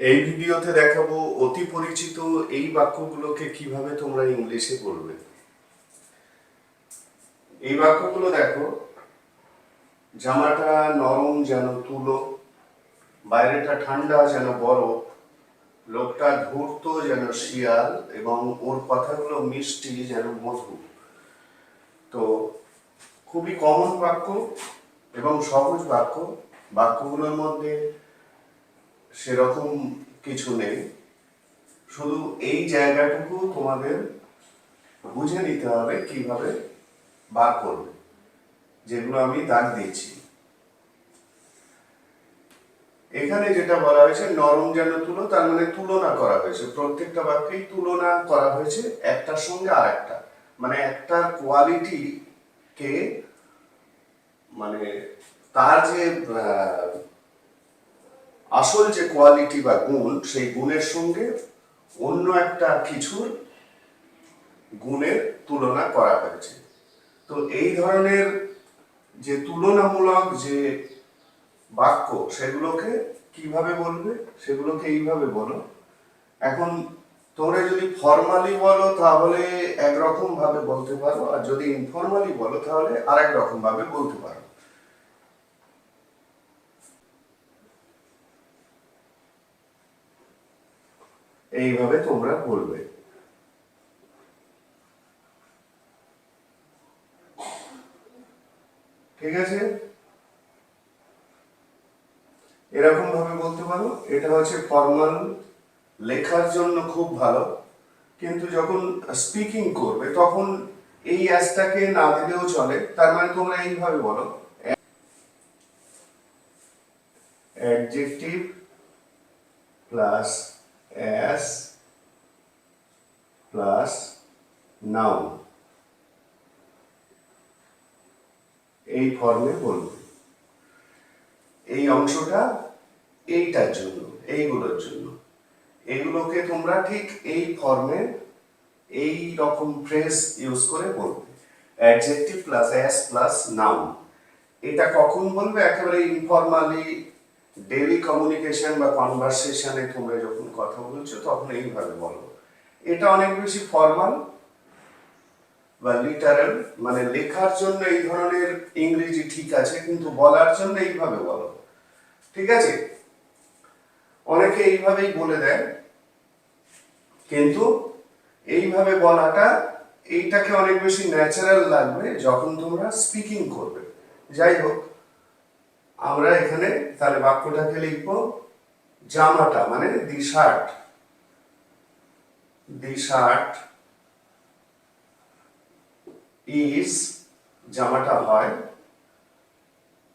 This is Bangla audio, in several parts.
এই ভিডিওতে দেখাবো অতি পরিচিত এই বাক্যগুলোকে কীভাবে তোমরা ইংলিশে বলবে এই বাক্যগুলো দেখো। জামাটা নরম যেন তুলো, বাইরেটা ঠান্ডা যেন বরফ, লোকটা ধূর্ত যেন শিয়াল এবং ওর কথাগুলো মিষ্টি যেন মধু তো খুবই কমন বাক্য এবং সহজ বাক্য। বাক্যগুলোর মধ্যে সেরকম কিছু নেই। শুধু এই জায়গাটুকু তোমাদের বুঝে নিতে হবে কীভাবে বার করবে, যেগুলো আমি দাগ দিয়েছি এখানে যেটা বলা হয়েছে, নরম যেন তুলো, তার মানে তুলনা করা হয়েছে। প্রত্যেকটা বাক্যেই তুলনা করা হয়েছে, একটার সঙ্গে আর একটা মানে একটা কোয়ালিটি কে মানে তার যে আসল যে কোয়ালিটি বা গুণ, সেই গুণের সঙ্গে অন্য একটা কিছুর গুণের তুলনা করা হয়েছে। তো এই ধরনের যে তুলনামূলক যে বাক্য, সেগুলোকে কীভাবে বলবে? সেগুলোকে এইভাবে বলো। এখন তোমরা যদি ফর্মালি বলো, তাহলে একরকম ভাবে বলতে পারো, আর যদি ইনফর্মালি বলো, তাহলে আরেক রকম ভাবে বলতে পারো। এইভাবে তোমরা বলবে ঠিক আছে? এরকম ভাবে বলতে পারো, এটা হচ্ছে ফর্মাল লেখার জন্য খুব ভালো। কিন্তু যখন স্পিকিং করবে, তখন এই অ্যাসটাকে না দিলেও চলে। তার মানে তোমরা এইভাবে বলো। Adjective plus as plus noun এই ফর্মে বলবে। এই অংশটা এইটার জন্য, এইগুলোর জন্য। এগুলোকে তোমরা ঠিক এই ফর্মে এই রকম ফ্রেজ ইউজ করে বলবে। Adjective plus as plus noun এটা কখন বলবে? একেবারে ইনফর্মালি ডেইলি কমিউনিকেশন বা কনভারসেশনে তোমরা যখন কথা বলছো, তখন এইভাবে বলো। এটা অনেক বেশি ফর্মাল বা লিটারাল মানে লেখার জন্য এই ধরনের ইংরেজি ঠিক আছে, কিন্তু বলার জন্য এইভাবে বলো। ঠিক আছে? অনেকে এইভাবেই বলে দেয়, কিন্তু এইভাবে বলাটা এইটাকে অনেক বেশি ন্যাচারাল লাগবে যখন তোমরা স্পিকিং করবে। যাই হোক আমরা এখানে তাহলে বাক্যটাকে লিখব জামাটা মানে the shirt. The shirt is, জামাটা হয়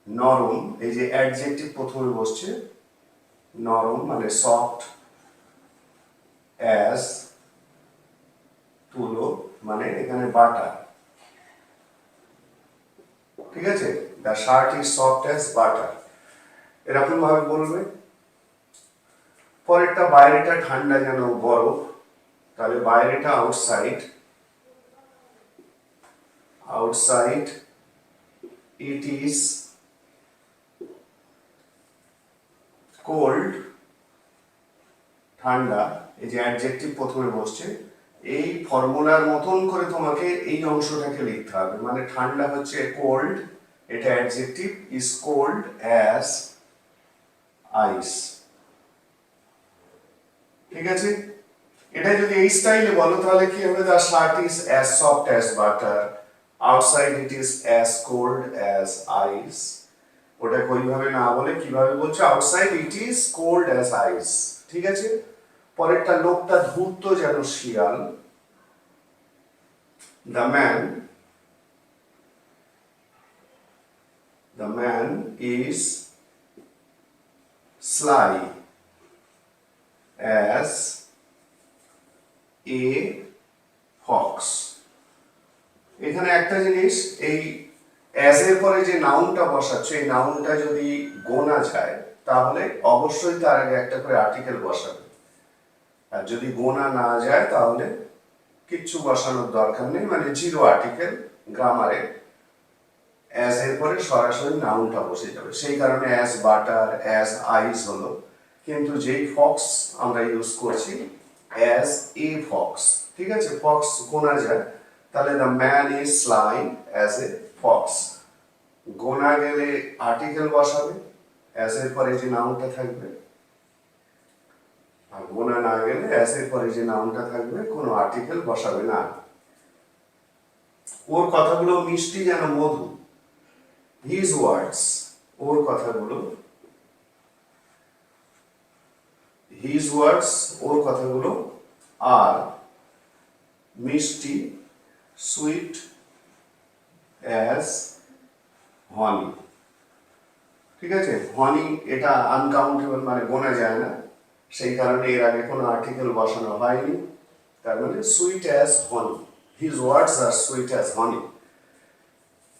নরম, এই যে অ্যাডজেক্টিভ প্রথমে বসছে, নরম মানে সফট অ্যাস তুলো মানে এখানে বাটা। ঠিক আছে? The shirt is soft as butter এরকম ভাবে বলবে। পরেরটা বাইরেটা ঠান্ডা যেন বরফ, তাহলে বাইরেটা outside outside it is cold, ঠান্ডা, এই যে অ্যাডজেক্টিভ প্রথমে বসছে এই ফর্মুলার মতন করে তোমাকে এই অংশটাকে লিখতে হবে। মানে ঠান্ডা হচ্ছে কোল্ড এটা adjective is cold as ice ঠিক আছে? এটা যদি এই স্টাইলে বলো, তাহলে কি হবে? The shirt is as soft as butter outside it is as cold as ice ওটা ওইভাবে না বলে কীভাবে বলছো? Outside it is cold as ice ঠিক আছে? পরেরটা লোকটা ধূর্ত যেন শিয়াল the man the man is sly as a fox. এখানে একটা জিনিস, এই অ্যাজ এর পরে যে নাউনটা বসাচ্ছ, এই নাউনটা যদি গোনা যায়, তাহলে অবশ্যই তার আগে একটা করে আর্টিকেল বসাবে। আর যদি গোনা না যায় তাহলে কিচ্ছু বসানোর দরকার নেই। মানে জিরো আর্টিকেল গ্রামারে অ্যাজ এর পরে সরাসরি নাউনটা বসে যাবে। সেই কারণে অ্যাজ বাটার অ্যাজ আইস হলো। কিন্তু যেই ফক্স আমরা ইউজ করছি অ্যাজ এ ফক্স ঠিক আছে? ফক্স গোনা যায়। তাহলে the man is slying as a fox গোনা গেলে আর্টিকেল বসাবে অ্যাজ এর পরে যে নাউনটা থাকবে আর গোনা না গেলে অ্যাজ এর পরে যে নাউনটা থাকবে, কোনো আর্টিকেল বসাবে না। ওর কথাগুলো মিষ্টি যেন মধু। হিজ ওয়ার্ডস ওর কথাগুলো। হিজ ওয়ার্ডস ওর কথাগুলো আর মিষ্টি সুইট অ্যাজ হনি ঠিক আছে? হনি এটা আনকাউন্টেবল মানে গোনা যায় না। সেই কারণে এর আগে কোনো আর্টিকেল বসানো হয়নি। তার মানে sweet as honey his words আর সুইট অ্যাজ হনি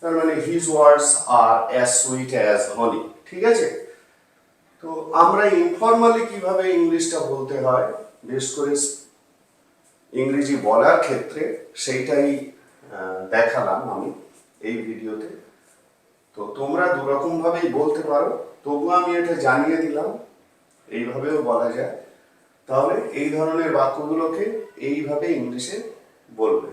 তার মানে হিজ ওয়ার্ডস আর অ্যাজ সুইট অ্যাজ হনি ঠিক আছে? তো আমরা ইনফর্মালি কীভাবে ইংলিশটা বলতে হয়, বিশেষ করে ইংরেজি বলার ক্ষেত্রে, সেইটাই দেখালাম আমি এই ভিডিওতে। তো তোমরা দুরকম ভাবেই বলতে পারো। তবুও আমি এটা জানিয়ে দিলাম এইভাবেও বলা যায়। তাহলে এই ধরনের বাক্যগুলোকে এইভাবে ইংলিশে বলবে।